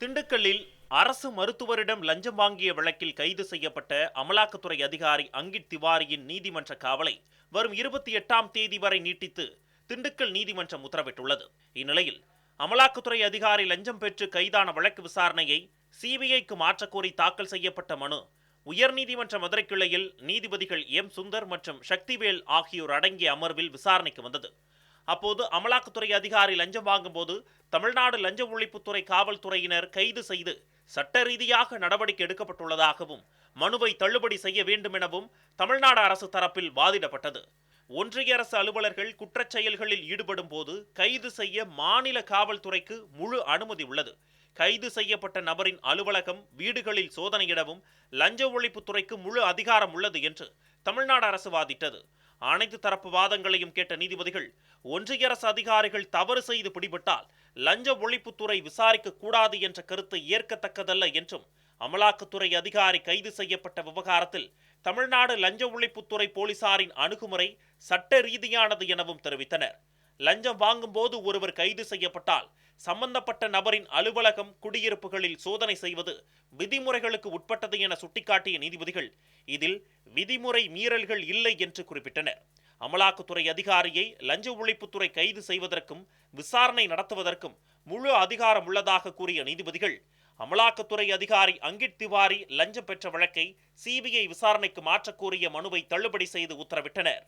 திண்டுக்கல்லில் அரசு மருத்துவரிடம் லஞ்சம் வாங்கிய வழக்கில் கைது செய்யப்பட்ட அமலாக்கத்துறை அதிகாரி அங்கிட் திவாரியின் நீதிமன்ற காவலை வரும் இருபத்தி எட்டாம் தேதி வரை நீட்டித்து திண்டுக்கல் நீதிமன்றம் உத்தரவிட்டுள்ளது. இந்நிலையில் அமலாக்கத்துறை அதிகாரி லஞ்சம் பெற்று கைதான வழக்கு விசாரணையை சிபிஐக்கு மாற்றக்கோரி தாக்கல் செய்யப்பட்ட மனு உயர்நீதிமன்ற மதுரை கிளையில் நீதிபதிகள் எம் சுந்தர் மற்றும் சக்திவேல் ஆகியோர் அடங்கிய அமர்வில் விசாரணைக்கு வந்தது. அப்போது அமலாக்கத்துறை அதிகாரி லஞ்சம் வாங்கும்போது தமிழ்நாடு லஞ்ச ஒழிப்புத்துறை காவல்துறையினர் கைது செய்து சட்ட ரீதியாக நடவடிக்கை எடுக்கப்பட்டுள்ளதாகவும் மனுவை தள்ளுபடி செய்ய வேண்டும் எனவும் தமிழ்நாடு அரசு தரப்பில் வாதிடப்பட்டது. ஒன்றிய அரசு அலுவலர்கள் குற்றச் செயல்களில் ஈடுபடும் போது கைது செய்ய மாநில காவல்துறைக்கு முழு அனுமதி உள்ளது. கைது செய்யப்பட்ட நபரின் அலுவலகம் வீடுகளில் சோதனையிடவும் லஞ்ச ஒழிப்புத்துறைக்கு முழு அதிகாரம் உள்ளது என்று தமிழ்நாடு அரசு வாதிட்டது. அனைத்து தரப்பு வாதங்களையும் கேட்ட நீதிபதிகள் ஒன்றிய அரசு அதிகாரிகள் தவறு செய்து பிடிபட்டால் லஞ்ச ஒழிப்புத்துறை விசாரிக்க கூடாது என்ற கருத்து ஏற்கத்தக்கதல்ல என்றும் அமலாக்கத்துறை அதிகாரி கைது செய்யப்பட்ட விவகாரத்தில் தமிழ்நாடு லஞ்ச ஒழிப்புத்துறை போலீசாரின் அணுகுமுறை சட்ட ரீதியானது எனவும் தெரிவித்தனர். லஞ்சம் வாங்கும்போது ஒருவர் கைது செய்யப்பட்டால் சம்பந்தப்பட்ட நபரின் அலுவலகம் குடியிருப்புகளில் சோதனை செய்வது விதிமுறைகளுக்கு உட்பட்டது என சுட்டிக்காட்டிய நீதிபதிகள் இதில் விதிமுறை மீறல்கள் இல்லை என்று குறிப்பிட்டனர். அமலாக்கத்துறை அதிகாரியை லஞ்ச ஒழிப்புத்துறை கைது செய்வதற்கும் விசாரணை நடத்துவதற்கும் முழு அதிகாரம் உள்ளதாக கூறிய நீதிபதிகள் அமலாக்கத்துறை அதிகாரி அங்கிட் திவாரி லஞ்சம் பெற்ற வழக்கை சிபிஐ விசாரணைக்கு மாற்றக்கோரிய மனுவை தள்ளுபடி செய்து உத்தரவிட்டனர்.